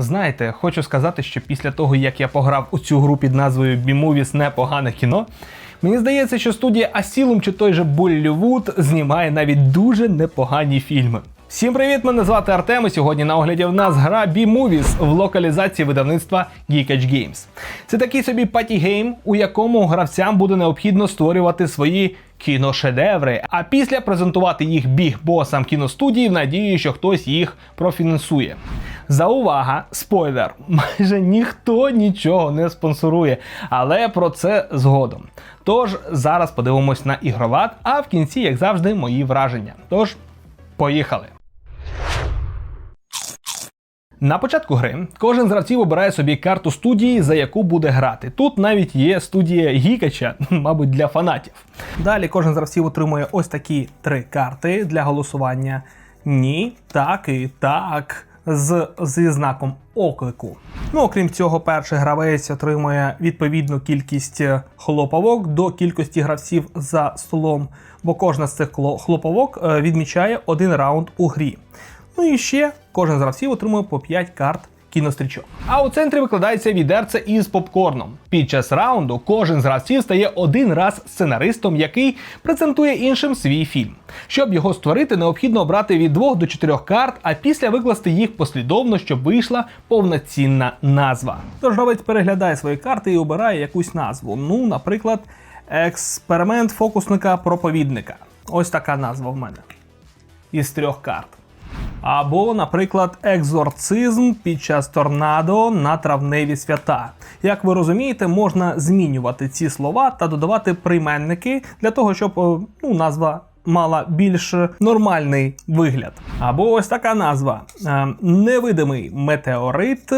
Знаєте, хочу сказати, що після того, як я пограв у цю гру під назвою B-Movies непогане кіно, мені здається, що студія Asylum чи той же Боллівуд знімає навіть дуже непогані фільми. Всім привіт! Мене звати Артем. і Сьогодні на огляді в нас гра B-Movies в локалізації видавництва Geekage Games. Це такий собі паті-гейм, у якому гравцям буде необхідно створювати свої кіношедеври, а після презентувати їх біг-босам кіностудії в надії, що хтось їх профінансує. Заувага, спойлер, майже ніхто нічого не спонсорує, але про це згодом. Тож зараз подивимось на ігроват, а в кінці, як завжди, мої враження. Тож, поїхали! На початку гри кожен з гравців обирає собі карту студії, за яку буде грати. Тут навіть є студія Гікача, мабуть, для фанатів. Далі кожен з гравців отримує ось такі три карти для голосування. Ні, так і так. З, зі знаком оклику. Ну, окрім цього, перший гравець отримує відповідну кількість хлопавок до кількості гравців за столом, бо кожна з цих хлопавок е, відмічає один раунд у грі. Ну і ще кожен з гравців отримує по 5 карт кінострічок. А у центрі викладається відерце із попкорном. Під час раунду кожен з гравців стає один раз сценаристом, який презентує іншим свій фільм. Щоб його створити, необхідно обрати від 2 до 4 карт, а після викласти їх послідовно, щоб вийшла повноцінна назва. Тож гравець переглядає свої карти і обирає якусь назву. Ну, наприклад, експеримент фокусника-проповідника. Ось така назва в мене. Із трьох карт. Або, наприклад, екзорцизм під час торнадо на травневі свята. Як ви розумієте, можна змінювати ці слова та додавати прийменники для того, щоб е, ну, назва мала більш нормальний вигляд. Або ось така назва: Е, невидимий метеорит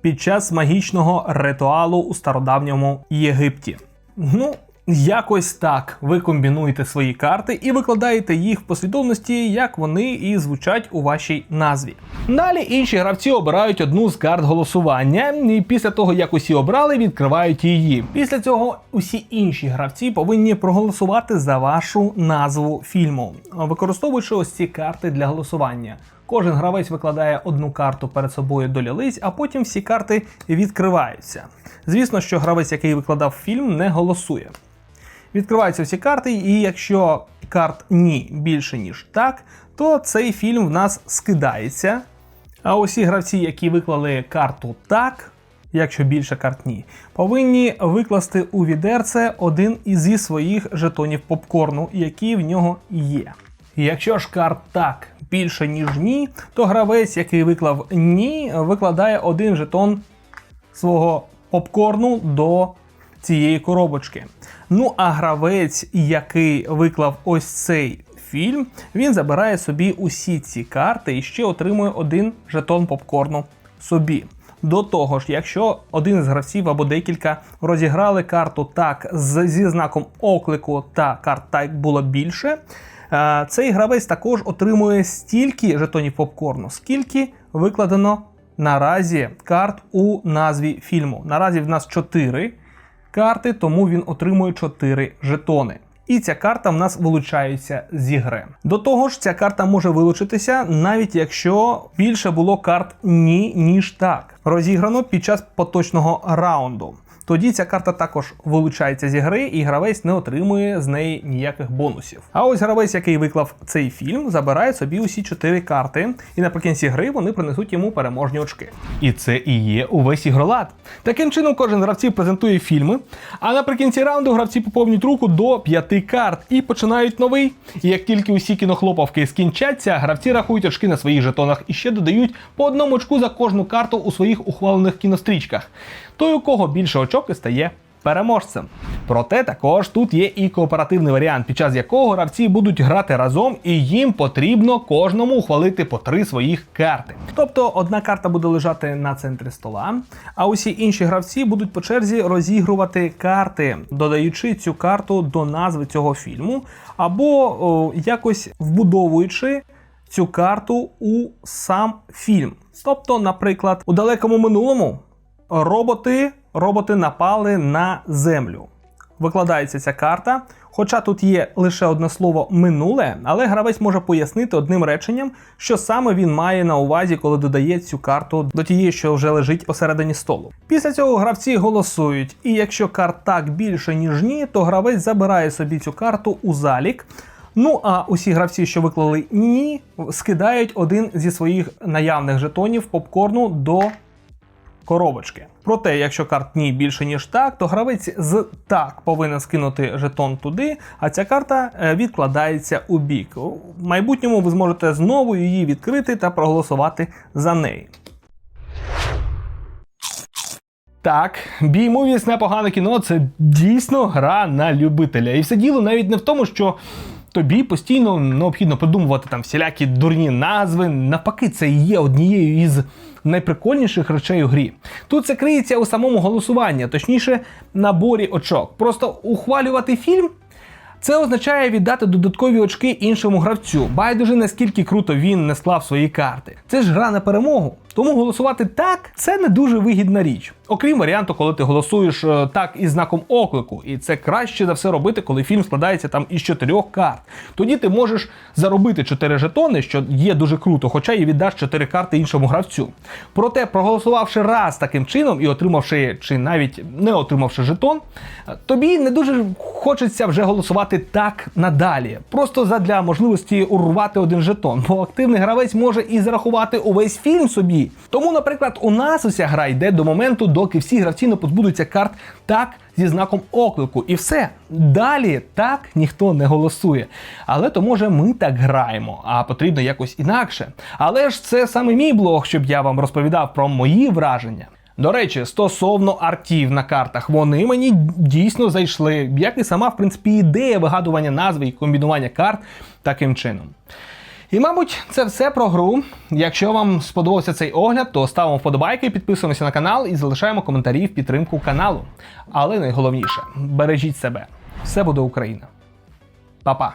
під час магічного ритуалу у стародавньому Єгипті. Ну, Якось так ви комбінуєте свої карти і викладаєте їх в послідовності, як вони і звучать у вашій назві. Далі інші гравці обирають одну з карт голосування, і після того, як усі обрали, відкривають її. Після цього усі інші гравці повинні проголосувати за вашу назву фільму, використовуючи ось ці карти для голосування. Кожен гравець викладає одну карту перед собою до лілиць, а потім всі карти відкриваються. Звісно, що гравець, який викладав фільм, не голосує. Відкриваються всі карти, і якщо карт ні більше, ніж так, то цей фільм в нас скидається. А усі гравці, які виклали карту так, якщо більше карт ні, повинні викласти у відерце один із своїх жетонів попкорну, які в нього є. Якщо ж карт так більше, ніж ні, то гравець, який виклав ні, викладає один жетон свого попкорну до цієї коробочки. Ну а гравець, який виклав ось цей фільм, він забирає собі усі ці карти і ще отримує один жетон попкорну собі. До того ж, якщо один з гравців або декілька розіграли карту так зі знаком оклику та карт так було більше, е, цей гравець також отримує стільки жетонів попкорну, скільки викладено наразі карт у назві фільму. Наразі в нас 4 карти, тому він отримує 4 жетони. І ця карта в нас вилучається зі гри. До того ж, ця карта може вилучитися, навіть якщо більше було карт ні, ніж так. Розіграно під час поточного раунду. Тоді ця карта також вилучається зі гри, і гравець не отримує з неї ніяких бонусів. А ось гравець, який виклав цей фільм, забирає собі усі чотири карти, і наприкінці гри вони принесуть йому переможні очки. І це і є увесь ігролад. Таким чином, кожен гравців презентує фільми, а наприкінці раунду гравці поповнюють руку до п'яти карт і починають новий. І як тільки усі кінохлопавки скінчаться, гравці рахують очки на своїх жетонах і ще додають по одному очку за кожну карту у своїх ухвалених кінострічках. Той, у кого більше очок і стає переможцем. Проте також тут є і кооперативний варіант, під час якого гравці будуть грати разом, і їм потрібно кожному ухвалити по три своїх карти. Тобто одна карта буде лежати на центрі стола, а усі інші гравці будуть по черзі розігрувати карти, додаючи цю карту до назви цього фільму, або о, якось вбудовуючи цю карту у сам фільм. Тобто, наприклад, у далекому минулому роботи, роботи напали на землю. викладається ця карта. Хоча тут є лише одне слово минуле, але гравець може пояснити одним реченням, що саме він має на увазі, коли додає цю карту до тієї, що вже лежить посередині столу. Після цього гравці голосують, і якщо карт більше, ніж ні, то гравець забирає собі цю карту у залік. Ну а усі гравці, що виклали ні, скидають один зі своїх наявних жетонів попкорну до коробочки. Проте, якщо карт ні більше ніж так, то гравець з так повинен скинути жетон туди, а ця карта е, відкладається у бік. У майбутньому ви зможете знову її відкрити та проголосувати за неї. Так, бій-мувіс непогане кіно це дійсно гра на любителя. І все діло навіть не в тому, що тобі постійно необхідно придумувати там всілякі дурні назви. Навпаки, це є однією із найприкольніших речей у грі. Тут це криється у самому голосуванні, точніше, наборі очок. Просто ухвалювати фільм. Це означає віддати додаткові очки іншому гравцю. Байдуже наскільки круто він не склав свої карти. Це ж гра на перемогу. Тому голосувати так це не дуже вигідна річ. Окрім варіанту, коли ти голосуєш е, так із знаком оклику, і це краще за все робити, коли фільм складається там із чотирьох карт. Тоді ти можеш заробити чотири жетони, що є дуже круто, хоча і віддаш чотири карти іншому гравцю. Проте, проголосувавши раз таким чином і отримавши, чи навіть не отримавши жетон, тобі не дуже хочеться вже голосувати так надалі. Просто задля можливості урвати один жетон, бо активний гравець може і зарахувати увесь фільм собі. Тому, наприклад, у нас уся гра йде до моменту, доки всі гравці не позбудуться карт так зі знаком оклику. І все. Далі так ніхто не голосує. Але то може ми так граємо, а потрібно якось інакше. Але ж це саме мій блог, щоб я вам розповідав про мої враження. До речі, стосовно артів на картах, вони мені дійсно зайшли, як і сама, в принципі, ідея вигадування назви і комбінування карт таким чином. І, мабуть, це все про гру. Якщо вам сподобався цей огляд, то ставимо вподобайки, підписуємося на канал і залишаємо коментарі в підтримку каналу. Але найголовніше бережіть себе. Все буде Україна. Па-па!